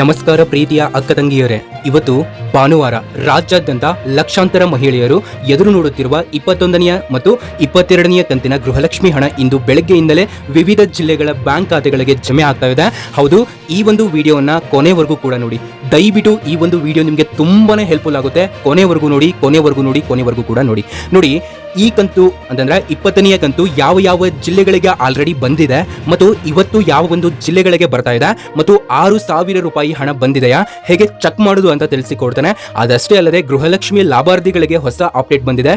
ನಮಸ್ಕಾರ ಪ್ರೀತಿಯ ಅಕ್ಕ ತಂಗಿಯರೇ, ಇವತ್ತು ಭಾನುವಾರ ರಾಜ್ಯಾದ್ಯಂತ ಲಕ್ಷಾಂತರ ಮಹಿಳೆಯರು ಎದುರು ನೋಡುತ್ತಿರುವ ಇಪ್ಪತ್ತೊಂದನೆಯ ಮತ್ತು ಇಪ್ಪತ್ತೆರಡನೆಯ ಕಂತಿನ ಗೃಹಲಕ್ಷ್ಮಿ ಹಣ ಇಂದು ಬೆಳಗ್ಗೆಯಿಂದಲೇ ವಿವಿಧ ಜಿಲ್ಲೆಗಳ ಬ್ಯಾಂಕ್ ಖಾತೆಗಳಿಗೆ ಜಮೆ ಆಗ್ತಾ ಇದೆ. ಹೌದು, ಈ ಒಂದು ವಿಡಿಯೋವನ್ನು ಕೊನೆವರೆಗೂ ಕೂಡ ನೋಡಿ. ದಯವಿಟ್ಟು ಈ ಒಂದು ವಿಡಿಯೋ ನಿಮಗೆ ತುಂಬಾನೇ ಹೆಲ್ಪ್ಫುಲ್ ಆಗುತ್ತೆ. ಕೊನೆವರೆಗೂ ನೋಡಿ ಕೊನೆವರೆಗೂ ನೋಡಿ, ಕೊನೆವರೆಗೂ ಕೂಡ ನೋಡಿ. ನೋಡಿ, ಈ ಕಂತು ಅಂತಂದ್ರೆ ಇಪ್ಪತ್ತನೆಯ ಕಂತು ಯಾವ ಯಾವ ಜಿಲ್ಲೆಗಳಿಗೆ ಆಲ್ರೆಡಿ ಬಂದಿದೆ ಮತ್ತು ಇವತ್ತು ಯಾವ ಒಂದು ಜಿಲ್ಲೆಗಳಿಗೆ ಬರ್ತಾ ಇದೆ ಮತ್ತು ಆರು ಸಾವಿರ ರೂಪಾಯಿ ಹಣ ಬಂದಿದೆಯಾ, ಹೇಗೆ ಚೆಕ್ ಮಾಡೋದು ಅಂತ ತಿಳಿಸಿಕೊಡ್ತೇನೆ. ಅದಷ್ಟೇ ಅಲ್ಲದೆ ಗೃಹಲಕ್ಷ್ಮಿ ಲಾಭಾರ್ಥಿಗಳಿಗೆ ಹೊಸ ಅಪ್ಡೇಟ್ ಬಂದಿದೆ.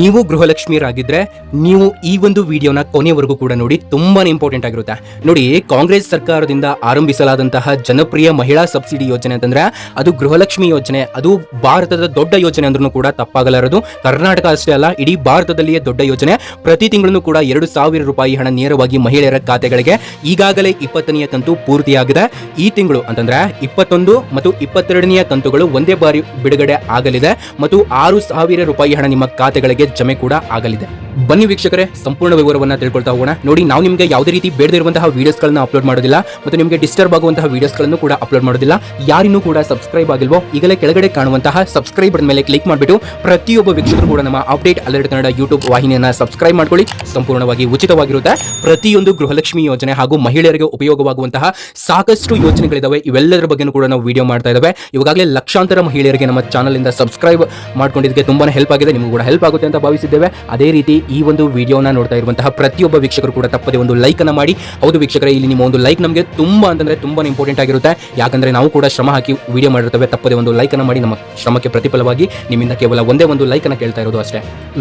ನೀವು ಗೃಹಲಕ್ಷ್ಮಿಯರಾಗಿದ್ರೆ ನೀವು ಈ ಒಂದು ವಿಡಿಯೋನ ಕೊನೆವರೆಗೂ ಕೂಡ ನೋಡಿ ತುಂಬಾ ಇಂಪಾರ್ಟೆಂಟ್ ಆಗಿರುತ್ತೆ. ನೋಡಿ, ಕಾಂಗ್ರೆಸ್ ಸರ್ಕಾರದಿಂದ ಆರಂಭಿಸಲಾದಂತಹ ಜನಪ್ರಿಯ ಮಹಿಳಾ ಸಬ್ಸಿಡಿ ಯೋಜನೆ ಅಂತಂದ್ರೆ ಅದು ಗೃಹಲಕ್ಷ್ಮಿ ಯೋಜನೆ, ಅದು ಭಾರತದ ದೊಡ್ಡ ಯೋಜನೆ ಅಂದ್ರೂ ಕೂಡ ತಪ್ಪಾಗಲಾರದು. ಕರ್ನಾಟಕ ಅಷ್ಟೇ ಅಲ್ಲ, ಇಡೀ ಭಾರತದಲ್ಲಿಯೇ ದೊಡ್ಡ ಯೋಜನೆ. ಪ್ರತಿ ತಿಂಗಳೂ ಕೂಡ ಎರಡು ಸಾವಿರ ರೂಪಾಯಿ ಹಣ ನೇರವಾಗಿ ಮಹಿಳೆಯರ ಖಾತೆಗಳಿಗೆ ಈಗಾಗಲೇ ಇಪ್ಪತ್ತನೆಯ ಕಂತು ಪೂರ್ತಿಯಾಗಿದೆ. ಈ ತಿಂಗಳು ಅಂತಂದ್ರೆ ಇಪ್ಪತ್ತೊಂದು ಮತ್ತು ಇಪ್ಪತ್ತೆರಡನೆಯ ಕಂತುಗಳು ಒಂದೇ ಬಾರಿ ಬಿಡುಗಡೆ ಆಗಲಿದೆ ಮತ್ತು ಆರು ಸಾವಿರ ರೂಪಾಯಿ ಹಣ ನಿಮ್ಮ ಖಾತೆಗಳಿಗೆ ಜಮೆ ಕೂಡ ಆಗಲಿದೆ. ಬನ್ನಿ ವೀಕ್ಷಕರೇ, ಸಂಪೂರ್ಣ ವಿವರವನ್ನ ತಿಳ್ಕೊಳ್ತಾ ಹೋಗೋಣ. ನೋಡಿ, ನಾವು ನಿಮಗೆ ಯಾವುದೇ ರೀತಿ ಬೇಡದಿರುವಂತಹ ವಿಡಿಯೋಸ್ಗಳನ್ನ ಅಪ್ಲೋಡ್ ಮಾಡೋದಿಲ್ಲ ಮತ್ತು ನಿಮಗೆ ಡಿಸ್ಟರ್ಬ್ ಆಗುವಂತಹ ವಿಡಿಯೋಸ್ಗಳನ್ನು ಕೂಡ ಅಪ್ಲೋಡ್ ಮಾಡೋದಿಲ್ಲ. ಯಾರಿನ್ನೂ ಕೂಡ ಸಬ್ಸ್ಕ್ರೈಬ್ ಆಗಿಲ್ವೋ, ಈಗಲೇ ಕೆಳಗಡೆ ಕಾಣುವಂತಹ ಸಬ್ಸ್ಕ್ರೈಬ್ ಮೇಲೆ ಕ್ಲಿಕ್ ಮಾಡಿಬಿಟ್ಟು ಪ್ರತಿಯೊಬ್ಬ ವೀಕ್ಷಕರು ಕೂಡ ನಮ್ಮ ಅಪ್ಡೇಟ್ ಅಲರ್ಟ್ ಕನ್ನಡ ಯೂಟ್ಯೂಬ್ ವಾಹಿನಿಯನ್ನ ಸಬ್ಸ್ಕ್ರೈಬ್ ಮಾಡ್ಕೊಳ್ಳಿ. ಸಂಪೂರ್ಣವಾಗಿ ಉಚಿತವಾಗಿರುತ್ತೆ. ಪ್ರತಿಯೊಂದು ಗೃಹಲಕ್ಷ್ಮಿ ಯೋಜನೆ ಹಾಗೂ ಮಹಿಳೆಯರಿಗೆ ಉಪಯೋಗವಾಗುವಂತಹ ಸಾಕಷ್ಟು ಯೋಜನೆಗಳಿದಾವೆ. ಇವೆಲ್ಲದರ ಬಗ್ಗೆ ಕೂಡ ನಾವು ವಿಡಿಯೋ ಮಾಡ್ತಾ ಇದ್ದಾವೆ ಇವಾಗಲೇ ಲಕ್ಷಾಂತರ ಮಹಿಳೆಯರಿಗೆ ನಮ್ಮ ಚಾನಲ್ ಇಂದ ಸಬ್ಸ್ಕ್ರೈಬ್ ಮಾಡ್ಕೊಂಡಿದ್ದಕ್ಕೆ ತುಂಬಾ ಹೆಲ್ಪ್ ಆಗಿದೆ. ನಿಮಗೂ ಕೂಡ ಹೆಲ್ಪ್ ಆಗುತ್ತೆ. ಅಂತ ಭಾವಿಸಿದ್ದೇವೆ. ಅದೇ ರೀತಿ ಈ ಒಂದು ವಿಡಿಯೋನ ನೋಡ್ತಾ ಇರುವಂತಹ ಪ್ರತಿಯೊಬ್ಬ ವೀಕ್ಷಕರು ಕೂಡ ತಪ್ಪದೆ ಒಂದು ಲೈಕ್ ಅನ್ನ ಮಾಡಿ. ಹೌದು ವೀಕ್ಷಕರೇ, ಇಲ್ಲಿ ನಿಮ್ಮ ಒಂದು ಲೈಕ್ ನಮಗೆ ತುಂಬಾ ಅಂತಂದ್ರೆ ತುಂಬಾ ಇಂಪಾರ್ಟೆಂಟ್ ಆಗಿರುತ್ತೆ. ಯಾಕಂದ್ರೆ ನಾವು ಕೂಡ ಶ್ರಮ ಹಾಕಿ ವಿಡಿಯೋ ಮಾಡಿರ್ತೇವೆ. ತಪ್ಪದೆ ಒಂದು ಲೈಕ್ ಅನ್ನ ಮಾಡಿ ನಮ್ಮ ಶ್ರಮಕ್ಕೆ ಪ್ರತಿಫಲವಾಗಿ ನಿಮ್ಮಿಂದ ಕೇವಲ ಒಂದೇ ಒಂದು ಲೈಕ್ ಅನ್ನ ಕೇಳ್ತಾ ಇರೋದು ಅಷ್ಟೇ.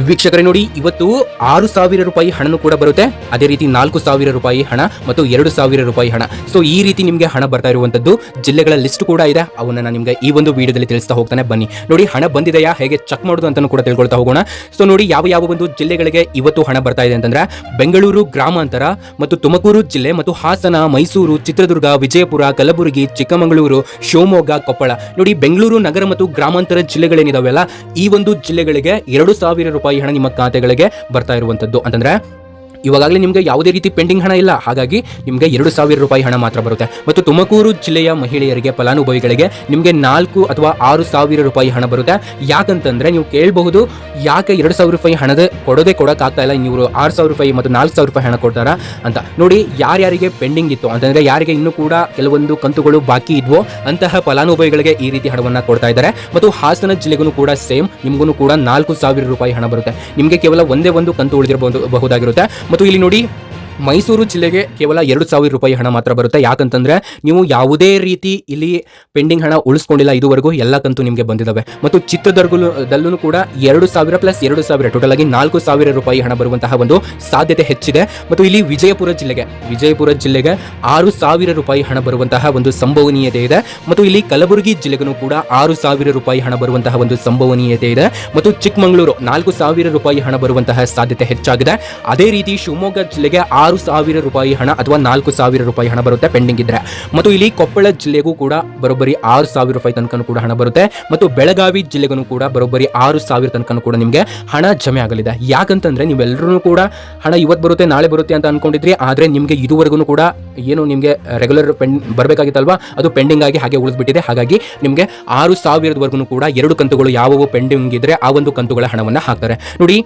ವೀಕ್ಷಕರೇ ನೋಡಿ, ಇವತ್ತು ಆರು ಸಾವಿರ ರೂಪಾಯಿ ಹಣನು ಕೂಡ ಬರುತ್ತೆ. ಅದೇ ರೀತಿ ನಾಲ್ಕು ಸಾವಿರ ರೂಪಾಯಿ ಹಣ ಮತ್ತು ಎರಡು ಸಾವಿರ ರೂಪಾಯಿ ಹಣ. ಸೊ ಈ ರೀತಿ ನಿಮಗೆ ಹಣ ಬರ್ತಾ ಇರುವಂತದ್ದು ಜಿಲ್ಲೆಗಳ ಲಿಸ್ಟ್ ಕೂಡ ಇದೆ. ಅವನ್ನ ನಾನು ನಿಮಗೆ ಈ ಒಂದು ವಿಡಿಯೋದಲ್ಲಿ ತಿಳಿಸ್ತಾ ಹೋಗ್ತಾನೆ. ಬನ್ನಿ. ನೋಡಿ, ಹಣ ಬಂದಿದೆಯಾ? ಹೇಗೆ ಚೆಕ್ ಮಾಡೋದು ಅಂತ ಕೂಡ ತಿಳ್ಕೊಳ್ತಾ ಹೋಗೋಣ. ಸೊ ನೋಡಿ, ಯಾವ ಯಾವ ಒಂದು ಜಿಲ್ಲೆಗಳಿಗೆ ಇವತ್ತು ಹಣ ಬರ್ತಾ ಇದೆ ಅಂತಂದ್ರೆ, ಬೆಂಗಳೂರು, ಗ್ರಾಮಾಂತರ ಮತ್ತು ತುಮಕೂರು ಜಿಲ್ಲೆ ಮತ್ತು ಹಾಸನ, ಮೈಸೂರು, ಚಿತ್ರದುರ್ಗ, ವಿಜಯಪುರ, ಕಲಬುರಗಿ, ಚಿಕ್ಕಮಗಳೂರು, ಶಿವಮೊಗ್ಗ, ಕೊಪ್ಪಳ. ನೋಡಿ, ಬೆಂಗಳೂರು ನಗರ ಮತ್ತು ಗ್ರಾಮಾಂತರ ಜಿಲ್ಲೆಗಳೇನಿದಾವೆಲ್ಲ, ಈ ಒಂದು ಜಿಲ್ಲೆಗಳಿಗೆ ಎರಡು ಸಾವಿರ ರೂಪಾಯಿ ಹಣ ನಿಮ್ಮ ಖಾತೆಗಳಿಗೆ ಬರ್ತಾ ಇರುವಂತದ್ದು ಅಂತಂದ್ರೆ ಇವಾಗಲೇ ನಿಮಗೆ ಯಾವುದೇ ರೀತಿ ಪೆಂಡಿಂಗ್ ಹಣ ಇಲ್ಲ. ಹಾಗಾಗಿ ನಿಮಗೆ ಎರಡು ಸಾವಿರ ರೂಪಾಯಿ ಹಣ ಮಾತ್ರ ಬರುತ್ತೆ. ಮತ್ತು ತುಮಕೂರು ಜಿಲ್ಲೆಯ ಮಹಿಳೆಯರಿಗೆ, ಫಲಾನುಭವಿಗಳಿಗೆ ನಿಮಗೆ ನಾಲ್ಕು ಅಥವಾ ಆರು ಸಾವಿರ ರೂಪಾಯಿ ಹಣ ಬರುತ್ತೆ. ಯಾಕಂತಂದ್ರೆ ನೀವು ಕೇಳಬಹುದು, ಯಾಕೆ ಎರಡು ಸಾವಿರ ರೂಪಾಯಿ ಹಣದ ಕೊಡೋದೇ ಕೊಡೋಕ್ಕಾಗ್ತಾ ಇಲ್ಲ. ನೀವು ಆರು ಸಾವಿರ ರೂಪಾಯಿ ಮತ್ತು ನಾಲ್ಕು ಸಾವಿರ ರೂಪಾಯಿ ಹಣ ಕೊಡ್ತಾರ ಅಂತ. ನೋಡಿ, ಯಾರ್ಯಾರಿಗೆ ಪೆಂಡಿಂಗ್ ಇತ್ತು? ಅಂತಂದ್ರೆ ಯಾರಿಗೆ ಇನ್ನೂ ಕೂಡ ಕೆಲವೊಂದು ಕಂತುಗಳು ಬಾಕಿ ಇದ್ವೋ, ಅಂತಹ ಫಲಾನುಭವಿಗಳಿಗೆ ಈ ರೀತಿ ಹಣವನ್ನು ಕೊಡ್ತಾ ಇದ್ದಾರೆ. ಮತ್ತು ಹಾಸನ ಜಿಲ್ಲೆಗೂ ಕೂಡ ಸೇಮ್, ನಿಮಗೂ ಕೂಡ ನಾಲ್ಕು ಸಾವಿರ ರೂಪಾಯಿ ಹಣ ಬರುತ್ತೆ. ನಿಮಗೆ ಕೇವಲ ಒಂದೇ ಒಂದು ಕಂತು ಉಳಿದಿರಬಹುದು ಬಹುದಾಗಿರುತ್ತೆ. ಮತ್ತು ಇಲ್ಲಿ ನೋಡಿ ಮೈಸೂರು ಜಿಲ್ಲೆಗೆ ಕೇವಲ ಎರಡು ಸಾವಿರ ರೂಪಾಯಿ ಹಣ ಮಾತ್ರ ಬರುತ್ತೆ. ಯಾಕಂತಂದ್ರೆ ನೀವು ಯಾವುದೇ ರೀತಿ ಇಲ್ಲಿ ಪೆಂಡಿಂಗ್ ಹಣ ಉಳಿಸ್ಕೊಂಡಿಲ್ಲ ಇದುವರೆಗೂ ಎಲ್ಲ ಕಂತು ನಿಮಗೆ ಬಂದಿದ್ದಾವೆ ಮತ್ತು ಚಿತ್ರದುರ್ಗದಲ್ಲೂ ಕೂಡ ಎರಡು ಸಾವಿರ ಪ್ಲಸ್ ಎರಡು ಸಾವಿರ ಟೋಟಲ್ ಆಗಿ ನಾಲ್ಕು ಸಾವಿರ ರೂಪಾಯಿ ಹಣ ಬರುವಂತಹ ಒಂದು ಸಾಧ್ಯತೆ ಹೆಚ್ಚಿದೆ. ಮತ್ತು ಇಲ್ಲಿ ವಿಜಯಪುರ ಜಿಲ್ಲೆಗೆ ವಿಜಯಪುರ ಜಿಲ್ಲೆಗೆ ಆರು ಸಾವಿರ ರೂಪಾಯಿ ಹಣ ಬರುವಂತಹ ಒಂದು ಸಂಭವನೀಯತೆ ಇದೆ. ಮತ್ತು ಇಲ್ಲಿ ಕಲಬುರಗಿ ಜಿಲ್ಲೆಗೂ ಕೂಡ ಆರು ಸಾವಿರ ರೂಪಾಯಿ ಹಣ ಬರುವಂತಹ ಒಂದು ಸಂಭವನೀಯತೆ ಇದೆ. ಮತ್ತು ಚಿಕ್ಕಮಗಳೂರು ನಾಲ್ಕು ಸಾವಿರ ರೂಪಾಯಿ ಹಣ ಬರುವಂತಹ ಸಾಧ್ಯತೆ ಹೆಚ್ಚಾಗಿದೆ. ಅದೇ ರೀತಿ ಶಿವಮೊಗ್ಗ ಜಿಲ್ಲೆಗೆ ಆರು ಸಾವಿರ ರೂಪಾಯಿ ಹಣ ಅಥವಾ ನಾಲ್ಕು ಸಾವಿರ ರೂಪಾಯಿ ಹಣ ಬರುತ್ತೆ ಪೆಂಡಿಂಗ್ ಇದ್ರೆ. ಮತ್ತು ಇಲ್ಲಿ ಕೊಪ್ಪಳ ಜಿಲ್ಲೆಗೂ ಕೂಡ ಬರೋಬ್ಬರಿ ಆರು ಸಾವಿರ ರೂಪಾಯಿ ತನಕ ಕೂಡ ಹಣ ಬರುತ್ತೆ. ಮತ್ತು ಬೆಳಗಾವಿ ಜಿಲ್ಲೆಗೂ ಕೂಡ ಬರೋಬ್ಬರಿ ಆರು ಸಾವಿರ ತನಕ ಕೂಡ ನಿಮಗೆ ಹಣ ಜಮೆ ಆಗಲಿದೆ. ಯಾಕಂತಂದ್ರೆ ನೀವೆಲ್ಲರೂ ಕೂಡ ಹಣ ಇವತ್ತು ಬರುತ್ತೆ, ನಾಳೆ ಬರುತ್ತೆ ಅಂತ ಅನ್ಕೊಂಡಿದ್ರಿ. ಆದ್ರೆ ನಿಮಗೆ ಇದುವರೆಗೂ ಕೂಡ ಏನು ನಿಮಗೆ ರೆಗ್ಯುಲರ್ ಪೆಂಡ್ ಬರಬೇಕಾಗಿತ್ತಲ್ವಾ? ಅದು ಪೆಂಡಿಂಗ್ ಆಗಿ ಹಾಗೆ ಉಳಿದ್ಬಿಟ್ಟಿದೆ. ಹಾಗಾಗಿ ನಿಮಗೆ ಆರು ಸಾವಿರದವರೆಗೂ ಕೂಡ ಎರಡು ಕಂತುಗಳು ಯಾವುವು ಪೆಂಡಿಂಗ್ ಇದ್ರೆ ಆ ಒಂದು ಕಂತುಗಳ ಹಣವನ್ನು ಹಾಕ್ತಾರೆ. ನೋಡಿ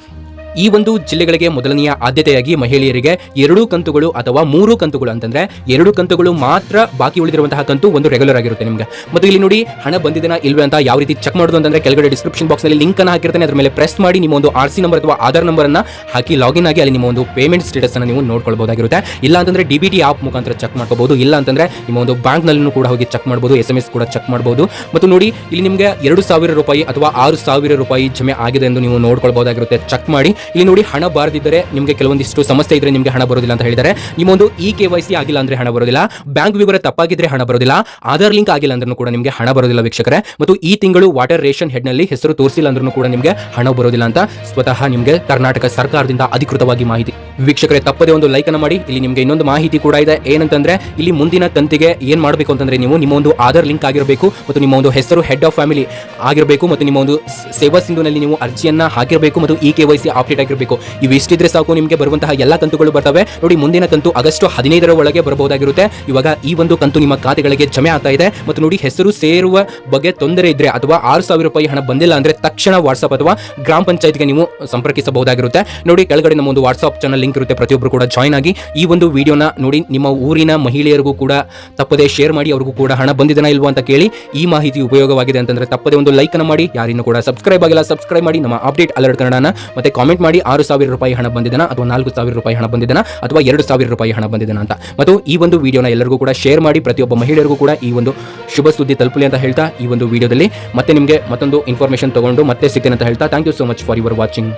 ಈ ಒಂದು ಜಿಲ್ಲೆಗಳಿಗೆ ಮೊದಲನೆಯ ಆದ್ಯತೆಯಾಗಿ ಮಹಿಳೆಯರಿಗೆ ಎರಡು ಕಂತುಗಳು ಅಥವಾ ಮೂರು ಕಂತುಗಳು ಅಂತಂದ್ರೆ ಎರಡು ಕಂತುಗಳು ಮಾತ್ರ ಬಾಕಿ ಉಳಿದಿರುವಂತಹ ಕಂತು ಒಂದು ರೆಗ್ಯುಲರ್ ಆಗಿರುತ್ತೆ ನಿಮಗೆ. ಮತ್ತು ಇಲ್ಲಿ ನೋಡಿ, ಹಣ ಬಂದಿದೆನಾ ಇಲ್ವೇ ಅಂತ ಯಾವ ರೀತಿ ಚೆಕ್ ಮಾಡೋದು ಅಂತಂದ್ರೆ ಕೆಳಗಡೆ ಡಿಸ್ಕ್ರಿಪ್ಷನ್ ಬಾಕ್ಸ್ನಲ್ಲಿ ಲಿಂಕ್ ಅನ್ನು ಹಾಕಿರ್ತಾನೆ. ಅದ್ರ ಮೇಲೆ ಪ್ರೆಸ್ ಮಾಡಿ ನಿಮ್ಮ ಒಂದು ಆರ್ ಸಿ ನಂಬರ್ ಅಥವಾ ಆಧಾರ್ ನಂಬರ್ ಅನ್ನ ಹಾಕಿ ಲಾಗಿನ್ ಆಗಿ ಅಲ್ಲಿ ನಿಮ್ಮ ಒಂದು ಪೇಮೆಂಟ್ ಸ್ಟೇಟಸ್ ಅನ್ನು ನೀವು ನೋಡ್ಕೊಳ್ಬಹುದಾಗಿರುತ್ತೆ. ಇಲ್ಲ ಅಂತಂದ್ರೆ ಡಿ ಬಿ ಟಿ ಆಪ್ ಮುಖಾಂತರ ಚೆಕ್ ಮಾಡ್ಕೋಬಹುದು. ಇಲ್ಲ ಅಂತಂದ್ರೆ ನಿಮ್ಮ ಒಂದು ಬ್ಯಾಂಕ್ ನಲ್ಲೂ ಕೂಡ ಹೋಗಿ ಚೆಕ್ ಮಾಡಬಹುದು ಎಸ್ ಎಂ ಎಸ್ ಕೂಡ ಚೆಕ್ ಮಾಡಬಹುದು ಮತ್ತು ನೋಡಿ, ಇಲ್ಲಿ ನಿಮಗೆ ಎರಡು ಸಾವಿರ ರೂಪಾಯಿ ಅಥವಾ ಆರು ಸಾವಿರ ರೂಪಾಯಿ ಜಮೆ ಆಗಿದೆ ಎಂದು ನೀವು ನೋಡ್ಕೊಳ್ಬಹುದಾಗಿರುತ್ತೆ. ಚೆಕ್ ಮಾಡಿ ಇಲ್ಲಿ ನೋಡಿ ಹಣ ಬಾರದಿದ್ದರೆ ನಿಮಗೆ ಕೆಲವೊಂದಿಷ್ಟು ಸಮಸ್ಯೆ ಇದ್ರೆ ನಿಮಗೆ ಹಣ ಬರೋದಿಲ್ಲ ಅಂತ ಹೇಳಿದರೆ ನಿಮ್ಮೊಂದು ಇ ಕೆ ವೈ ಸಿ ಆಗಿಲ್ಲ ಅಂದ್ರೆ ಹಣ ಬರೋದಿಲ್ಲ. ಬ್ಯಾಂಕ್ ವಿವರ ತಪ್ಪಾಗಿದ್ರೆ ಹಣ ಬರೋದಿಲ್ಲ. ಆಧಾರ್ ಲಿಂಕ್ ಆಗಿಲ್ಲ ಅಂದ್ರೂ ಕೂಡ ನಿಮಗೆ ಹಣ ಬರೋದಿಲ್ಲ ವೀಕ್ಷಕರೇ. ಮತ್ತು ಈ ತಿಂಗಳು ವಾಟರ್ ರೇಷನ್ ಹೆಡ್ನಲ್ಲಿ ಹೆಸರು ತೋರಿಸಿಲ್ಲ ಅಂದ್ರೂ ಕೂಡ ನಿಮಗೆ ಹಣ ಬರೋದಿಲ್ಲ ಅಂತ ಸ್ವತಃ ನಿಮಗೆ ಕರ್ನಾಟಕ ಸರ್ಕಾರದಿಂದ ಅಧಿಕೃತವಾಗಿ ಮಾಹಿತಿ. ವೀಕ್ಷಕರೇ, ತಪ್ಪದೆ ಒಂದು ಲೈಕ್ ಅನ್ನು ಮಾಡಿ. ಇಲ್ಲಿ ನಿಮಗೆ ಇನ್ನೊಂದು ಮಾಹಿತಿ ಕೂಡ ಇದೆ. ಏನಂತಂದ್ರೆ, ಇಲ್ಲಿ ಮುಂದಿನ ತಂತಿಗೆ ಏನ್ ಮಾಡಬೇಕು ಅಂತಂದ್ರೆ ನೀವು ನಿಮ್ಮ ಒಂದು ಆಧಾರ್ ಲಿಂಕ್ ಆಗಿರಬೇಕು ಮತ್ತು ನಿಮ್ಮ ಒಂದು ಹೆಸರು ಹೆಡ್ ಆಫ್ ಫ್ಯಾಮಿಲಿ ಆಗಿರಬೇಕು ಮತ್ತು ನಿಮ್ಮ ಒಂದು ಸೇವಾ ಸಿಂಧುನಲ್ಲಿ ನೀವು ಅರ್ಜಿಯನ್ನ ಹಾಕಿರಬೇಕು ಮತ್ತು E K Y C update ಆಗಿರಬೇಕು. ಇವು ಇಷ್ಟಿದ್ರೆ ಸಾಕು, ನಿಮಗೆ ಬರುವಂತಹ ಎಲ್ಲ ಕಂತುಗಳು ಬರ್ತವೆ. ನೋಡಿ, ಮುಂದಿನ ಕಂತು ಆಗಸ್ಟ್ ಹದಿನೈದರ ಒಳಗೆ ಬರಬಹುದಾಗಿರುತ್ತೆ. ಇವಾಗ ಈ ಒಂದು ಕಂತು ನಿಮ್ಮ ಖಾತೆಗಳಿಗೆ ಜಮೆ ಆಗ್ತಾ ಇದೆ. ಮತ್ತು ನೋಡಿ, ಹೆಸರು ಸೇರುವ ಬಗ್ಗೆ ತೊಂದರೆ ಇದ್ರೆ ಅಥವಾ ಆರು ಸಾವಿರ ರೂಪಾಯಿ ಹಣ ಬಂದಿಲ್ಲ ಅಂದ್ರೆ ತಕ್ಷಣ ವಾಟ್ಸ್ಆಪ್ ಅಥವಾ ಗ್ರಾಮ ಪಂಚಾಯತ್ಗೆ ನೀವು ಸಂಪರ್ಕಿಸಬಹುದಾಗಿರುತ್ತೆ. ನೋಡಿ, ಕೆಳಗಡೆ ನಮ್ಮ ಒಂದು ವಾಟ್ಸ್ಆಪ್ ಚಾನಲ್ ಲಿಂಕ್ ಇರುತ್ತೆ. ಪ್ರತಿಯೊಬ್ಬರು ಕೂಡ ಜಾಯ್ನ್ ಆಗಿ ಈ ಒಂದು ವಿಡಿಯೋನ ನೋಡಿ, ನಿಮ್ಮ ಊರಿನ ಮಹಿಳೆಯರಿಗೂ ಕೂಡ ತಪ್ಪದೆ ಶೇರ್ ಮಾಡಿ, ಅವರಿಗೂ ಕೂಡ ಹಣ ಬಂದಿದೆನಾ ಇಲ್ವಾ ಅಂತ ಕೇಳಿ ಈ ಮಾಹಿತಿ ಉಪಯೋಗವಾಗಿದೆ ಅಂತಂದ್ರೆ ತಪ್ಪದೆ ಒಂದು ಲೈಕ್ ಅನ್ನು ಮಾಡಿ. ಯಾರಿನ್ನೂ ಕೂಡ ಸಬ್ಸ್ಕ್ರೈಬ್ ಆಗಿಲ್ಲ ಸಬ್ಸ್ಕ್ರೈಬ್ ಮಾಡಿ. ನಮ್ಮ ಅಪ್ಡೇಟ್ ಅಲರ್ಟ್ ಕನ್ನಡನ. ಮತ್ತೆ ಕಾಮೆಂಟ್ ಮಾಡಿ ಆರು ಸಾವಿರ ರೂಪಾಯಿ ಹಣ ಬಂದಿದ್ದಾನ ಅಥವಾ ನಾಲ್ಕು ಸಾವಿರ ರೂಪಾಯಿ ಹಣ ಬಂದಿದ್ದಾನ ಅಥವಾ ಎರಡು ಸಾವಿರ ರೂಪಾಯಿ ಹಣ ಬಂದಿದ್ದಾನ ಅಂತ. ಮತ್ತು ಈ ಒಂದು ವಿಡಿಯೋನ ಎಲ್ಲರಿಗೂ ಕೂಡ ಶೇರ್ ಮಾಡಿ ಪ್ರತಿಯೊಬ್ಬ ಮಹಿಳೆಯರಿಗೂ ಕೂಡ ಈ ಒಂದು ಶುಭ ಸುದ್ದಿ ತಲುಪಲಿ ಅಂತ ಹೇಳ್ತಾ ಈ ಒಂದು ವಿಡಿಯೋದಲ್ಲಿ. ಮತ್ತೆ ನಿಮಗೆ ಮತ್ತೊಂದು ಇನ್ಫಾರ್ಮೇಷನ್ ತಗೊಂಡು ಮತ್ತೆ ಸಿಗ್ತೇನೆ ಅಂತ ಹೇಳ್ತಾ. Thank you so much for your watching